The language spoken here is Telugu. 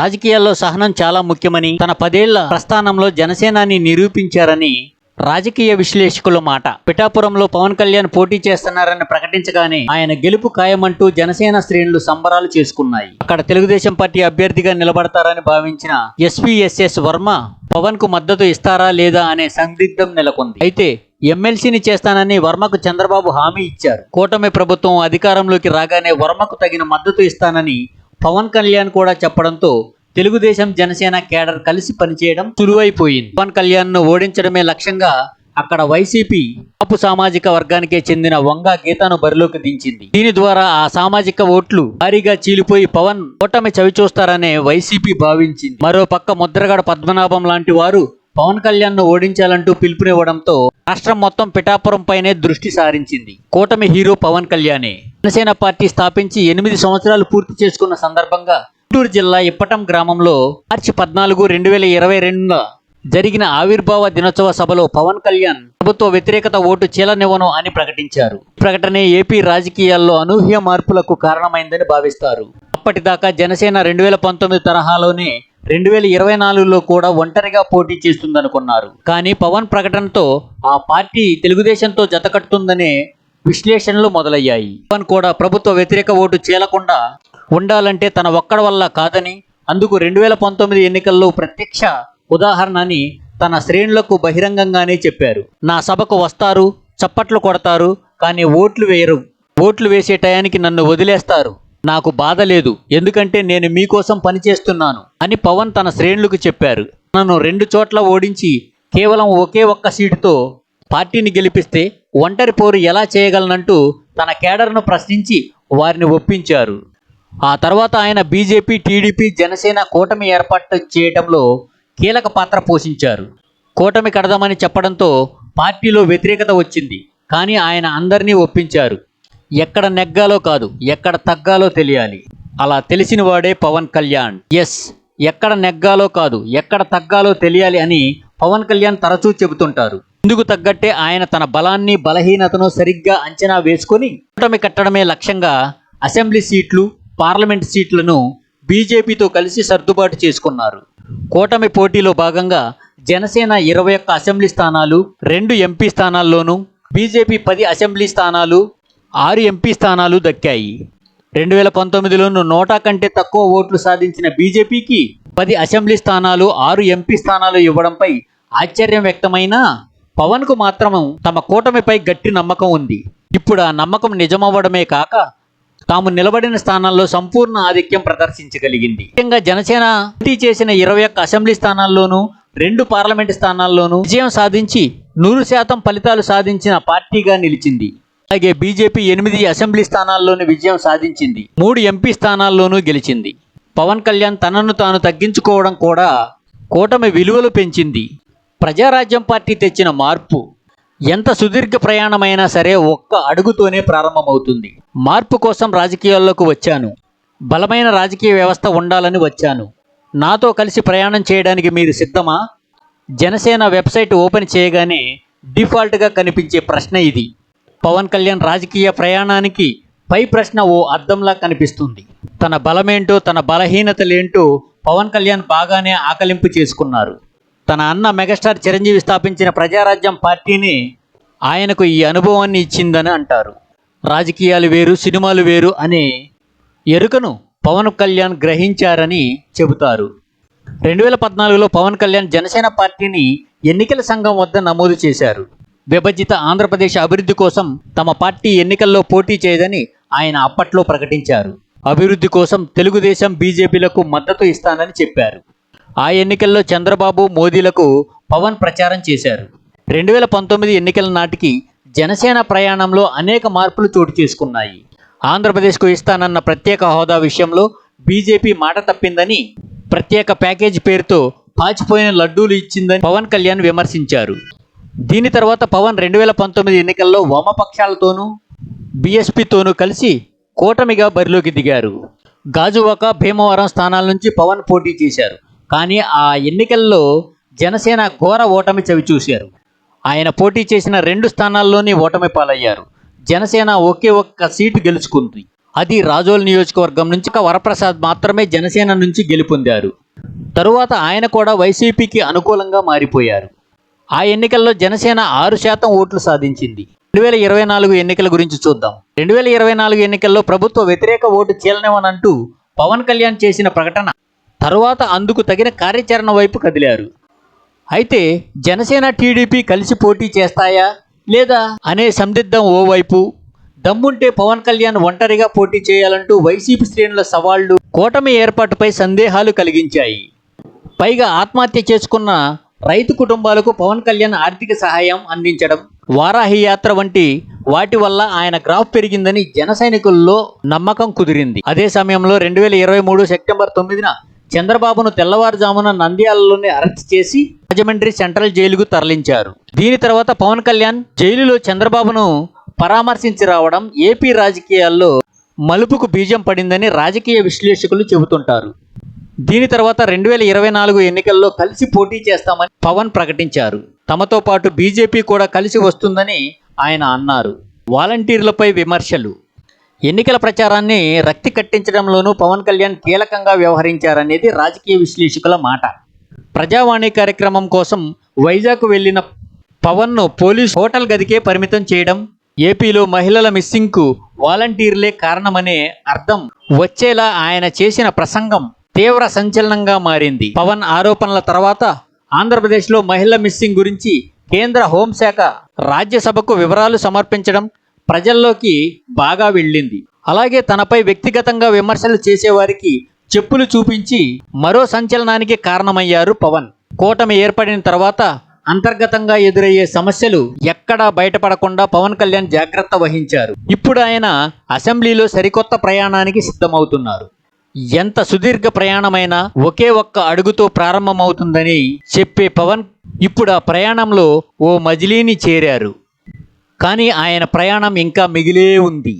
రాజకీయాల్లో సహనం చాలా ముఖ్యమని తన పదేళ్ళ ప్రస్థానంలో జనసేనాని నిరూపించారని రాజకీయ విశ్లేషకుల మాట. పిఠాపురంలో పవన్ కళ్యాణ్ పోటీ చేస్తున్నారని ప్రకటించగానే ఆయన గెలుపు ఖాయమంటూ జనసేన శ్రేణులు సంబరాలు చేసుకున్నాయి. అక్కడ తెలుగుదేశం పార్టీ అభ్యర్థిగా నిలబడతారని భావించిన ఎస్పీఎస్ఎస్ వర్మ పవన్కు మద్దతు ఇస్తారా లేదా అనే సందిగ్ధం నెలకొంది. అయితే ఎమ్మెల్సీని చేస్తానని వర్మకు చంద్రబాబు హామీ ఇచ్చారు. కూటమి ప్రభుత్వం అధికారంలోకి రాగానే వర్మకు తగిన మద్దతు ఇస్తానని పవన్ కళ్యాణ్ కూడా చెప్పడంతో తెలుగుదేశం జనసేన కేడర్ కలిసి పనిచేయడం సులువైపోయింది. పవన్ కళ్యాణ్ను ఓడించడమే లక్ష్యంగా అక్కడ వైసీపీ కాపు సామాజిక వర్గానికే చెందిన వంగ గీతను బరిలోకి దించింది. దీని ద్వారా ఆ సామాజిక ఓట్లు భారీగా చీలిపోయి పవన్ ఓటమి చవిచూస్తారనే వైసీపీ భావించింది. మరో పక్క ముద్రగడ పద్మనాభం లాంటి వారు పవన్ కళ్యాణ్ను ఓడించాలంటూ పిలుపునివ్వడంతో రాష్ట్రం మొత్తం పిఠాపురం పైనే దృష్టి సారించింది. కూటమి హీరో పవన్ కళ్యాణే. జనసేన పార్టీ స్థాపించి ఎనిమిది సంవత్సరాలు పూర్తి చేసుకున్న సందర్భంగా గుంటూరు జిల్లా ఇప్పటం గ్రామంలో మార్చి పద్నాలుగు రెండు వేల ఇరవై రెండున జరిగిన ఆవిర్భావ దినోత్సవ సభలో పవన్ కళ్యాణ్ ప్రభుత్వ వ్యతిరేకత ఓటు చీలనివ్వను అని ప్రకటించారు. ప్రకటనే ఏపీ రాజకీయాల్లో అనూహ్య మార్పులకు కారణమైందని భావిస్తారు. అప్పటిదాకా జనసేన రెండు వేల పంతొమ్మిది తరహాలోనే రెండు వేల ఇరవై నాలుగులో కూడా ఒంటరిగా పోటీ చేస్తుందనుకున్నారు. కానీ పవన్ ప్రకటనతో ఆ పార్టీ తెలుగుదేశంతో జతకట్టుతుందనే విశ్లేషణలు మొదలయ్యాయి. పవన్ కూడా ప్రభుత్వ వ్యతిరేక ఓటు చీలకుండా ఉండాలంటే తన ఒక్కడి వల్ల కాదని అందుకు రెండు వేల పంతొమ్మిది ఎన్నికల్లో ప్రత్యక్ష ఉదాహరణ అని తన శ్రేణులకు బహిరంగంగానే చెప్పారు. నా సభకు వస్తారు చప్పట్లు కొడతారు కానీ ఓట్లు వేయరు. ఓట్లు వేసే టయానికి నన్ను వదిలేస్తారు. నాకు బాధ లేదు ఎందుకంటే నేను మీకోసం పనిచేస్తున్నాను అని పవన్ తన శ్రేణులకు చెప్పారు. నన్ను రెండు చోట్ల ఓడించి కేవలం ఒకే ఒక్క సీటుతో పార్టీని గెలిపిస్తే ఒంటరి పోరు ఎలా చేయగలనంటూ తన కేడర్ను ప్రశ్నించి వారిని ఒప్పించారు. ఆ తర్వాత ఆయన బీజేపీ టీడీపీ జనసేన కూటమి ఏర్పాటు చేయడంలో కీలక పాత్ర పోషించారు. కూటమి కడదామని చెప్పడంతో పార్టీలో వ్యతిరేకత వచ్చింది. కానీ ఆయన అందరినీ ఒప్పించారు. ఎక్కడ నెగ్గాలో కాదు ఎక్కడ తగ్గాలో తెలియాలి. అలా తెలిసిన వాడే పవన్ కళ్యాణ్. ఎస్ ఎక్కడ నెగ్గాలో కాదు ఎక్కడ తగ్గాలో తెలియాలి అని పవన్ కళ్యాణ్ తరచూ చెబుతుంటారు. ఇందుకు తగ్గట్టే ఆయన తన బలాన్ని బలహీనతను సరిగ్గా అంచనా వేసుకొని కూటమి కట్టడమే లక్ష్యంగా అసెంబ్లీ సీట్లు పార్లమెంట్ సీట్లను బీజేపీతో కలిసి సర్దుబాటు చేసుకున్నారు. కూటమి పోటీలో భాగంగా జనసేన ఇరవై ఒక్క అసెంబ్లీ స్థానాలు రెండు ఎంపీ స్థానాల్లోనూ బీజేపీ పది అసెంబ్లీ స్థానాలు ఆరు ఎంపీ స్థానాలు దక్కాయి. రెండు వేల పంతొమ్మిదిలోనూ నోటా కంటే తక్కువ ఓట్లు సాధించిన బీజేపీకి పది అసెంబ్లీ స్థానాలు ఆరు ఎంపీ స్థానాలు ఇవ్వడంపై ఆశ్చర్యం వ్యక్తమైనా పవన్కు మాత్రం తమ కూటమిపై గట్టి నమ్మకం ఉంది. ఇప్పుడు ఆ నమ్మకం నిజమవ్వడమే కాక తాము నిలబడిన స్థానాల్లో సంపూర్ణ ఆధిక్యం ప్రదర్శించగలిగింది. ముఖ్యంగా జనసేన పోటీ చేసిన ఇరవై ఒక్క అసెంబ్లీ స్థానాల్లోనూ రెండు పార్లమెంటు స్థానాల్లోనూ విజయం సాధించి నూరు శాతం ఫలితాలు సాధించిన పార్టీగా నిలిచింది. అలాగే బీజేపీ ఎనిమిది అసెంబ్లీ స్థానాల్లోనూ విజయం సాధించింది. మూడు ఎంపీ స్థానాల్లోనూ గెలిచింది. పవన్ కళ్యాణ్ తనను తాను తగ్గించుకోవడం కూడా కూటమి విలువలు పెంచింది. ప్రజారాజ్యం పార్టీ తెచ్చిన మార్పు ఎంత సుదీర్ఘ ప్రయాణమైనా సరే ఒక్క అడుగుతోనే ప్రారంభమవుతుంది. మార్పు కోసం రాజకీయాల్లోకి వచ్చాను. బలమైన రాజకీయ వ్యవస్థ ఉండాలని వచ్చాను. నాతో కలిసి ప్రయాణం చేయడానికి మీరు సిద్ధమా? జనసేన వెబ్సైట్ ఓపెన్ చేయగానే డిఫాల్ట్గా కనిపించే ప్రశ్న ఇది. పవన్ కళ్యాణ్ రాజకీయ ప్రయాణానికి పై ప్రశ్న ఓ అద్దంలా కనిపిస్తుంది. తన బలమేంటో తన బలహీనతలేంటో పవన్ కళ్యాణ్ బాగానే ఆకలింపు చేసుకున్నారు. తన అన్న మెగాస్టార్ చిరంజీవి స్థాపించిన ప్రజారాజ్యం పార్టీని ఆయనకు ఈ అనుభవాన్ని ఇచ్చిందని అంటారు. రాజకీయాలు వేరు సినిమాలు వేరు అనే ఎరుకను పవన్ కళ్యాణ్ గ్రహించారని చెబుతారు. రెండు వేల పద్నాలుగులో పవన్ కళ్యాణ్ జనసేన పార్టీని ఎన్నికల సంఘం వద్ద నమోదు చేశారు. విభజిత ఆంధ్రప్రదేశ్ అభివృద్ధి కోసం తమ పార్టీ ఎన్నికల్లో పోటీ చేయదని ఆయన అప్పట్లో ప్రకటించారు. అభివృద్ధి కోసం తెలుగుదేశం బీజేపీలకు మద్దతు ఇస్తానని చెప్పారు. ఆ ఎన్నికల్లో చంద్రబాబు మోదీలకు పవన్ ప్రచారం చేశారు. రెండు వేల పంతొమ్మిది ఎన్నికల నాటికి జనసేన ప్రయాణంలో అనేక మార్పులు చోటు చేసుకున్నాయి. ఆంధ్రప్రదేశ్కు ఇస్తానన్న ప్రత్యేక హోదా విషయంలో బీజేపీ మాట తప్పిందని ప్రత్యేక ప్యాకేజీ పేరుతో పాచిపోయిన లడ్డూలు ఇచ్చిందని పవన్ కళ్యాణ్ విమర్శించారు. దీని తర్వాత పవన్ రెండు వేల పంతొమ్మిది ఎన్నికల్లో వామపక్షాలతోనూ బీఎస్పీతోనూ కలిసి కూటమిగా బరిలోకి దిగారు. గాజువాక భీమవరం స్థానాల నుంచి పవన్ పోటీ చేశారు. కానీ ఆ ఎన్నికల్లో జనసేన ఘోర ఓటమి చవి చూశారు. ఆయన పోటీ చేసిన రెండు స్థానాల్లోనే ఓటమి పాలయ్యారు. జనసేన ఒకే ఒక్క సీటు గెలుచుకుంది. అది రాజోల్ నియోజకవర్గం నుంచి ఒక వరప్రసాద్ మాత్రమే జనసేన నుంచి గెలుపొందారు. తరువాత ఆయన కూడా వైసీపీకి అనుకూలంగా మారిపోయారు. ఆ ఎన్నికల్లో జనసేన ఆరు శాతం ఓట్లు సాధించింది. రెండు వేల ఇరవై నాలుగు ఎన్నికల గురించి చూద్దాం. రెండు వేల ఇరవై నాలుగు ఎన్నికల్లో ప్రభుత్వ వ్యతిరేక ఓటు చీలనివనంటూ పవన్ కళ్యాణ్ చేసిన ప్రకటన తరువాత అందుకు తగిన కార్యాచరణ వైపు కదిలారు. అయితే జనసేన టీడీపీ కలిసి పోటీ చేస్తాయా లేదా అనే సందిగ్ధం ఓవైపు దమ్ముంటే పవన్ కళ్యాణ్ ఒంటరిగా పోటీ చేయాలంటూ వైసీపీ శ్రేణుల సవాళ్ళు కూటమి ఏర్పాటుపై సందేహాలు కలిగించాయి. పైగా ఆత్మహత్య చేసుకున్న రైతు కుటుంబాలకు పవన్ కళ్యాణ్ ఆర్థిక సహాయం అందించడం వారాహి యాత్ర వంటి వాటి వల్ల ఆయన గ్రాఫ్ పెరిగిందని జన సైనికుల్లో నమ్మకం కుదిరింది. అదే సమయంలో రెండు వేల ఇరవై మూడు సెప్టెంబర్ తొమ్మిదిన చంద్రబాబును తెల్లవారుజామున నంద్యాలలోనే అరెస్ట్ చేసి రాజమండ్రి సెంట్రల్ జైలుకు తరలించారు. దీని తర్వాత పవన్ కళ్యాణ్ జైలులో చంద్రబాబును పరామర్శించి రావడం ఏపీ రాజకీయాల్లో మలుపుకు బీజం పడిందని రాజకీయ విశ్లేషకులు చెబుతుంటారు. దీని తర్వాత రెండు వేల ఇరవై నాలుగు ఎన్నికల్లో కలిసి పోటీ చేస్తామని పవన్ ప్రకటించారు. తమతో పాటు బీజేపీ కూడా కలిసి వస్తుందని ఆయన అన్నారు. వాలంటీర్లపై విమర్శలు. ఎన్నికల ప్రచారాన్ని రక్తి కట్టించడంలోనూ పవన్ కళ్యాణ్ కీలకంగా వ్యవహరించారనేది రాజకీయ విశ్లేషకుల మాట. ప్రజావాణి కార్యక్రమం కోసం వైజాగ్ వెళ్ళిన పవన్ను పోలీస్ హోటల్ గదికే పరిమితం చేయడం ఏపీలో మహిళల మిస్సింగ్కు వాలంటీర్లే కారణమనే అర్థం వచ్చేలా ఆయన చేసిన ప్రసంగం తీవ్ర సంచలనంగా మారింది. పవన్ ఆరోపణల తర్వాత ఆంధ్రప్రదేశ్లో మహిళల మిస్సింగ్ గురించి కేంద్ర హోంశాఖ రాజ్యసభకు వివరాలు సమర్పించడం ప్రజల్లోకి బాగా వెళ్ళింది. అలాగే తనపై వ్యక్తిగతంగా విమర్శలు చేసేవారికి చెప్పులు చూపించి మరో సంచలనానికి కారణమయ్యారు పవన్. కూటమి ఏర్పడిన తర్వాత అంతర్గతంగా ఎదురయ్యే సమస్యలు ఎక్కడా బయటపడకుండా పవన్ కళ్యాణ్ జాగ్రత్త వహించారు. ఇప్పుడు ఆయన అసెంబ్లీలో సరికొత్త ప్రయాణానికి సిద్ధమవుతున్నారు. ఎంత సుదీర్ఘ ప్రయాణమైనా ఒకే ఒక్క అడుగుతో ప్రారంభమవుతుందని చెప్పే పవన్ ఇప్పుడు ఆ ప్రయాణంలో ఓ మజిలీని చేరారు. కానీ ఆయన ప్రయాణం ఇంకా మిగిలే ఉంది.